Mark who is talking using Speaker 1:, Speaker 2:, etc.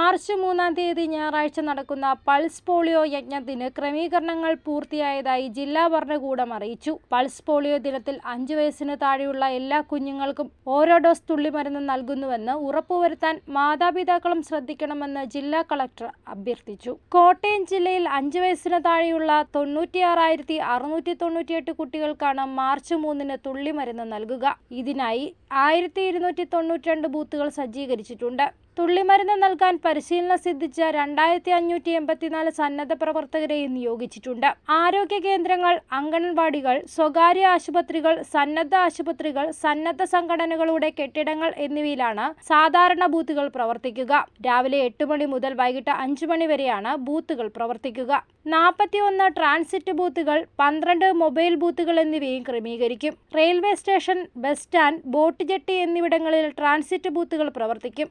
Speaker 1: March മൂന്നാം തീയതി ഞായറാഴ്ച നടക്കുന്ന പൾസ് പോളിയോ യജ്ഞത്തിന് ക്രമീകരണങ്ങൾ പൂർത്തിയായതായി ജില്ലാ ഭരണകൂടം അറിയിച്ചു. പൾസ് പോളിയോ ദിനത്തിൽ അഞ്ചു വയസ്സിന് താഴെയുള്ള എല്ലാ കുഞ്ഞുങ്ങൾക്കും ഓരോ ഡോസ് തുള്ളിമരുന്ന് നൽകുന്നുവെന്ന് ഉറപ്പുവരുത്താൻ മാതാപിതാക്കളും ശ്രദ്ധിക്കണമെന്ന് ജില്ലാ കളക്ടർ അഭ്യർത്ഥിച്ചു. കോട്ടയം ജില്ലയിൽ അഞ്ചു വയസ്സിന് താഴെയുള്ള തൊണ്ണൂറ്റിയാറായിരത്തി അറുന്നൂറ്റി തൊണ്ണൂറ്റിയെട്ട് കുട്ടികൾക്കാണ് മാർച്ച് മൂന്നിന് തുള്ളിമരുന്ന് നൽകുക. ഇതിനായി ആയിരത്തി ഇരുന്നൂറ്റി തൊണ്ണൂറ്റിരണ്ട് ബൂത്തുകൾ സജ്ജീകരിച്ചിട്ടുണ്ട്. തുള്ളിമരുന്ന് നൽകാൻ പരിശീലനം സിദ്ധിച്ച രണ്ടായിരത്തി അഞ്ഞൂറ്റി എൺപത്തിനാല് സന്നദ്ധ പ്രവർത്തകരെയും നിയോഗിച്ചിട്ടുണ്ട്. ആരോഗ്യ കേന്ദ്രങ്ങൾ അംഗൻവാടികൾ സ്വകാര്യ ആശുപത്രികൾ സന്നദ്ധ ആശുപത്രികൾ സന്നദ്ധ സംഘടനകളുടെ കെട്ടിടങ്ങൾ എന്നിവയിലാണ് സാധാരണ ബൂത്തുകൾ പ്രവർത്തിക്കുക. രാവിലെ എട്ട് മണി മുതൽ വൈകിട്ട് അഞ്ചു മണി വരെയാണ് ബൂത്തുകൾ പ്രവർത്തിക്കുക. നാൽപ്പത്തിയൊന്ന് ട്രാൻസിറ്റ് ബൂത്തുകൾ പന്ത്രണ്ട് മൊബൈൽ ബൂത്തുകൾ എന്നിവയും ക്രമീകരിക്കും. Railway station bus stand boat jetty എന്നിവിടങ്ങളിൽ ട്രാൻസിറ്റ് ബൂത്തുകൾ പ്രവർത്തിക്കും.